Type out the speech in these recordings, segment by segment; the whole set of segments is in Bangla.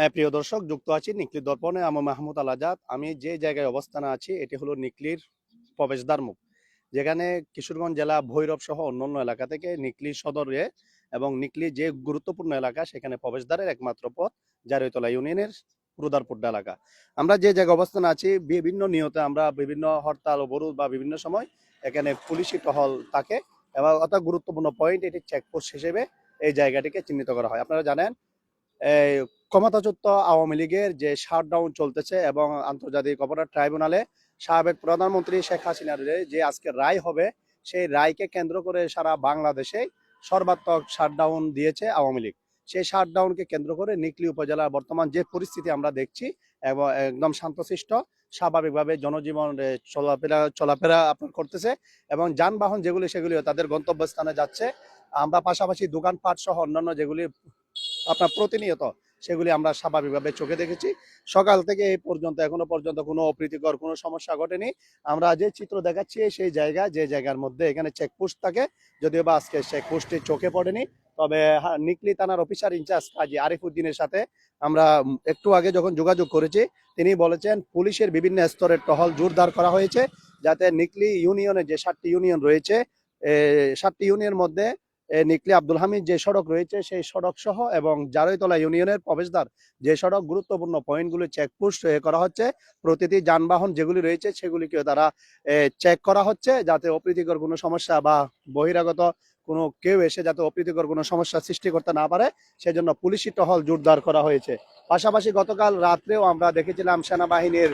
হ্যাঁ প্রিয় দর্শক, যুক্ত আছি নিকলি দর্পণে আমি মাহমুদ আল আজাদ। আমি যে জায়গায় অবস্থানে আছি, এটি হলো নিকলির প্রবেশদ্বার মুখ, যেখানে কিশোরগঞ্জ জেলা ভৈরব সহ অন্যান্য এলাকা থেকে নিকলি সদরে এবং নিকলি যে গুরুত্বপূর্ণ এলাকা, সেখানে প্রবেশদ্বারের একমাত্র পথ জারিতলা ইউনিয়নের রুদারপুড্ডা এলাকা। আমরা যে জায়গায় অবস্থানে আছি, বিভিন্ন নিয়তে আমরা বিভিন্ন হরতাল অবরোধ বা বিভিন্ন সময় এখানে পুলিশি টহল থাকে এবং অত গুরুত্বপূর্ণ পয়েন্ট এটি চেকপোস্ট হিসেবে এই জায়গাটিকে চিহ্নিত করা হয়। আপনারা জানেন ক্ষমতাচ্যুত আওয়ামী লীগের যে শাটডাউন চলতেছে এবং আন্তর্জাতিক অপরাধ ট্রাইব্যুনালে সাবেক প্রধানমন্ত্রী শেখ হাসিনার যে আজকে রায় হবে, সেই রায়কে কেন্দ্র করে সারা বাংলাদেশে সর্বাত্মক শাটডাউন দিয়েছে আওয়ামী লীগ। সেই শাটডাউনকে কেন্দ্র করে নিকলি উপজেলার বর্তমান যে পরিস্থিতি আমরা দেখছি, এবং, একদম শান্তশিষ্ট, স্বাভাবিকভাবে জনজীবন চলাফেরা চলাফেরা আপনার করতেছে এবং যানবাহন যেগুলি, সেগুলিও তাদের গন্তব্যস্থানে যাচ্ছে। আমরা পাশাপাশি দোকানপাট সহ অন্যান্য যেগুলি আপনার প্রতিনিয়ত সেগুলি আমরা স্বাভাবিকভাবে চোখে দেখেছি। সকাল থেকে এই পর্যন্ত, এখনও পর্যন্ত কোনো অপ্রীতিকর কোনো সমস্যা ঘটেনি। আমরা যে চিত্র দেখাচ্ছি সেই জায়গা, যে জায়গার মধ্যে এখানে চেকপোস্ট থাকে, যদিও বা আজকে চেকপোস্টে চোখে পড়েনি, তবে নিকলি থানার অফিসার ইনচার্জ কাজী আরিফ উদ্দিনের সাথে আমরা একটু আগে যখন যোগাযোগ করেছি, তিনি বলেছেন পুলিশের বিভিন্ন স্তরের টহল জোরদার করা হয়েছে, যাতে নিকলি ইউনিয়নে যে সাতটি ইউনিয়ন রয়েছে সাতটি ইউনিয়নের মধ্যে নিকলি আব্দুল হামিদ যে সড়ক রয়েছে সেই সড়ক সহ এবং জারৈতলা ইউনিয়নের প্রবেশদ্বার যে সড়ক গুরুত্বপূর্ণ পয়েন্টগুলো চেকপোস্ট করা হচ্ছে, প্রতিটি যানবাহন যেগুলি রয়েছে সেগুলিকে তারা চেক করা হচ্ছে যাতে অপ্রীতিকর কোনো সমস্যা বা বহিরাগত কোনো কেউ এসে যাতে অপ্রীতিকর কোনো সমস্যা সৃষ্টি করতে না পারে, সেজন্য পুলিশি টহল জোরদার করা হয়েছে। পাশাপাশি গতকাল রাত্রেও আমরা দেখেছিলাম সেনাবাহিনীর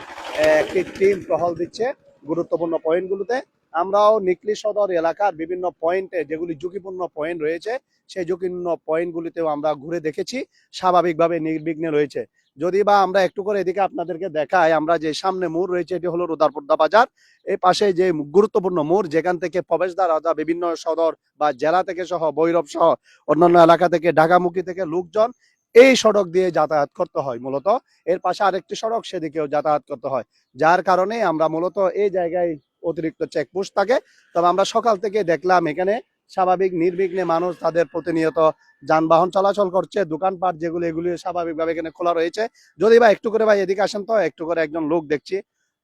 একটি টিম টহল দিচ্ছে গুরুত্বপূর্ণ পয়েন্টগুলোতে। আমরাও নিকলি সদর এলাকার বিভিন্ন পয়েন্টে যেগুলি ঝুঁকিপূর্ণ পয়েন্ট রয়েছে, সেই ঝুঁকিপূর্ণ পয়েন্টগুলিতেও আমরা ঘুরে দেখেছি, স্বাভাবিকভাবে নির্বিঘ্নে রয়েছে। যদি বা আমরা একটু করে এদিকে আপনাদেরকে দেখাই, আমরা যে সামনে মোড় রয়েছে, এটি হলো রুদারপুদ্দা বাজার। এই পাশে যে গুরুত্বপূর্ণ মোড়, যেখান থেকে প্রবেশদ্বার, অথবা বিভিন্ন সদর বা জেলা থেকে সহ বৈরব সহ অন্যান্য এলাকা থেকে ঢাকামুখী থেকে লোকজন এই সড়ক দিয়ে যাতায়াত করতে হয় মূলত। এর পাশে আরেকটি সড়ক, সেদিকেও যাতায়াত করতে হয়। যার কারণে আমরা মূলত এই জায়গায় অতিরিক্ত চেকপোস্ট থাকে। তবে আমরা সকাল থেকে দেখলাম এখানে স্বাভাবিক নির্বিঘ্নে মানুষ তাদের প্রতিনিয়ত যানবাহন চলাচল করছে। দোকানপাট যেগুলো এগুলি স্বাভাবিকভাবে এখানে খোলা রয়েছে। যদি বা একটু করে ভাই এদিকে আসেন তো একটু করে একজন লোক দেখছি।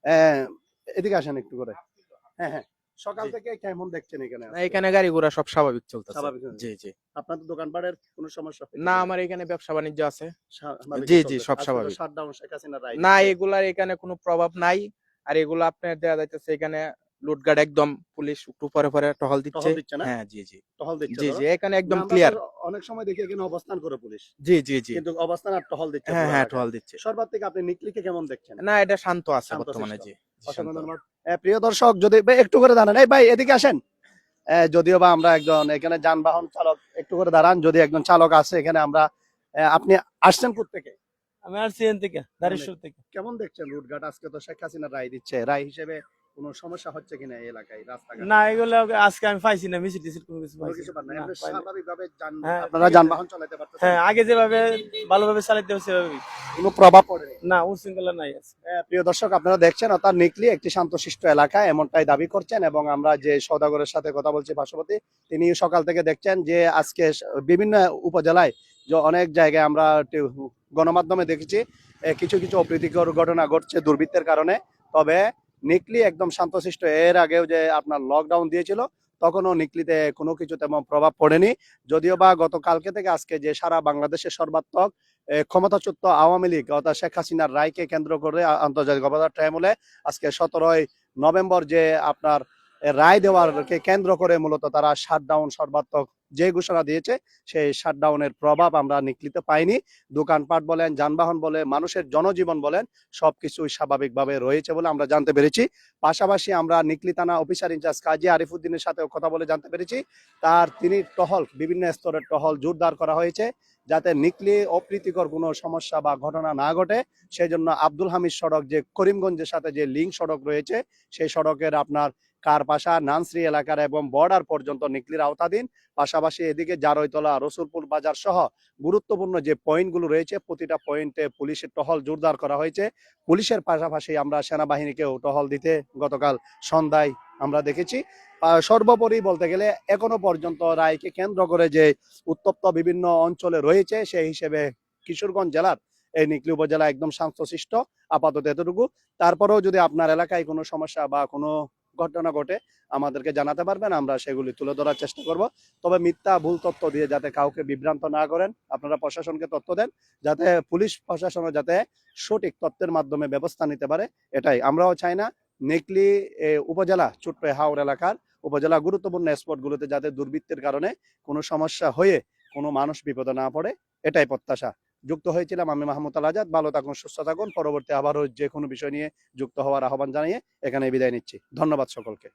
আহ, এদিকে আসেন একটু করে। হ্যাঁ হ্যাঁ। সকাল থেকে কেমন দেখছেন এখানে? এখানে গাড়ি ঘোড়া সব স্বাভাবিক চলতেছে। স্বাভাবিক জি জি। আপনার তো দোকানপাটের কোনো সমস্যা না আমার এখানে ব্যবসা বাণিজ্য আছে। জি, জি। সব স্বাভাবিক। না এগুলার এখানে কোনো প্রভাব নাই। আর এগুলো আপনার দেওয়া যাইতেছে এখানে লুটগার্ড একদম পুলিশ একটু পরে পরে টহল দিচ্ছে। হ্যাঁ জি জি। টহল দিচ্ছে জি জি এখানে একদম ক্লিয়ার অনেক সময় দেখি এখানে অবস্থান করে পুলিশ। জি জি জি। কিন্তু অবস্থান আর টহল দিচ্ছে হ্যাঁ হ্যাঁ টহল দিচ্ছে। সর্বাধিক আপনি নিকলিকে কেমন দেখছেন? না এটা শান্ত আছে বর্তমানে জি প্রিয় দর্শক যদি একটু করে দাঁড়ান। এই ভাই এদিকে আসেন। যদিও বা আমরা একজন এখানে যানবাহন চালক একটু করে দাঁড়ান। যদি একজন চালক আছে এখানে আমরা আপনি আসছেন থেকে আমি থেকে দারেশ্বর থেকে। কেমন দেখছেন রুটঘাট? আজকে তো শেখ হাসিনা রায় দিচ্ছে। রায় হিসেবে কোনো সমস্যা হচ্ছে কিনা এই এলাকায় রাস্তাঘাট? না এগুলো আজকে আমি পাইছি না মিছিল টিছিল কোনো কিছু পাইছি। না, স্বাভাবিকভাবে হ্যাঁ, আপনারা যানবাহন চালাতে পারতেছেন। হ্যাঁ আগে যেভাবে ভালোভাবে চালাতে সেভাবেই। কোনো প্রভাব পড়েনি না উশৃঙ্খলা নাই আছে প্রিয় দর্শক আপনারা দেখছেন অর্থাৎ নিকলি একটি শান্তশিষ্ট এলাকা এমনটাই দাবি করছেন এবং আমরা যে সৌদাগরের সাথে কথা বলছি পার্শ্ববর্তী তিনি সকাল থেকে দেখছেন যে আজকে বিভিন্ন উপজেলায় যে অনেক জায়গায় আমরা গণমাধ্যমে দেখেছি কিছু কিছু অপ্রীতিকর ঘটনা ঘটছে দুর্বৃত্তের কারণে। তবে নিকলি একদম শান্তশিষ্ট, এর আগেও যে আপনার লকডাউন দিয়েছিল, তখনও নিকলিতে কোনো কিছু তেমন প্রভাব পড়েনি। যদিও বা গতকালকে থেকে আজকে যে সারা বাংলাদেশের সর্বাত্মক ক্ষমতাচ্যুত আওয়ামী লীগ অর্থাৎ শেখ হাসিনার রায়কে কেন্দ্র করে আন্তর্জাতিক অপরাধ ট্রাইব্যুনালে আজকে সতেরোই নভেম্বর যে আপনার রায় দেওয়ারকে কেন্দ্র করে মূলত তারা শাটডাউন সর্বাত্মক যে ঘোষণা দিয়েছে, সেই শাটডাউনের প্রভাব আমরা নিকলিতে পাইনি। দোকানপাট বলেন, যানবাহন বলে মানুষের জনজীবন বলেন সব কিছুই স্বাভাবিকভাবে রয়েছে বলে আমরা জানতে পেরেছি। পাশাপাশি আমরা নিকলিতানা অফিসার ইনচার্জ কাজী আরিফুদ্দিনের সাথেও কথা বলে জানতে পেরেছি। তার তিনি টহল, বিভিন্ন স্তরের টহল জোরদার করা হয়েছে। যাতে নিকলি অপ্রীতিকর কোনো সমস্যা বা ঘটনা না ঘটে সেই জন্য আব্দুল হামিদ সড়ক যে করিমগঞ্জের সাথে যে লিঙ্ক সড়ক রয়েছে, সেই সড়কের আপনার কারপাশা নানশ্রী এলাকার এবং বর্ডার পর্যন্ত নিকলির আওতাধীন। পাশাপাশি এদিকে জারৈতলা রসুলপুর বাজার সহ গুরুত্বপূর্ণ যে পয়েন্টগুলো রয়েছে, প্রতিটা পয়েন্টে পুলিশের টহল জোরদার করা হয়েছে। পুলিশের পাশাপাশি আমরা সেনাবাহিনীকেও টহল দিতে গতকাল সন্ধ্যায় আমরা দেখেছি। সর্বোপরি বলতে গেলে এখনও পর্যন্ত রায়কে কেন্দ্র করে যে উত্তপ্ত বিভিন্ন অঞ্চলে রয়েছে, সেই হিসেবে কিশোরগঞ্জ জেলার এই নিকলি উপজেলা একদম শান্তশিষ্ট আপাতত এতটুকু। তারপরেও যদি আপনার এলাকায় কোনো সমস্যা বা কোনো ঘটনা ঘটে, আমাদেরকে জানাতে পারবেন, আমরা সেগুলি তুলে ধরার চেষ্টা করব। তবে মিথ্যা, ভুল তথ্য দিয়ে যাতে কাউকে বিভ্রান্ত না করেন, আপনারা প্রশাসনকে তথ্য দেন, যাতে পুলিশ প্রশাসনও যাতে সঠিক তথ্যের মাধ্যমে ব্যবস্থা নিতে পারে, এটাই। আমরাও চাই না নেকলি উপজেলা, ছোট্ট হাওড় এলাকার উপজেলা গুরুত্বপূর্ণ স্পটগুলোতে যাতে দুর্বৃত্তের কারণে কোনো সমস্যা হয়ে কোনো মানুষ বিপদে না পড়ে, এটাই প্রত্যাশা। যুক্ত হয়েছিলাম আমি মাহমুদ আল আজাদ, ভালো থাকুন, সুস্থ থাকুন, পরবর্তী আবারও যে কোনো বিষয় নিয়ে যুক্ত হওয়ার আহ্বান জানিয়ে এখানে বিদায় নিচ্ছি। ধন্যবাদ সকলকে।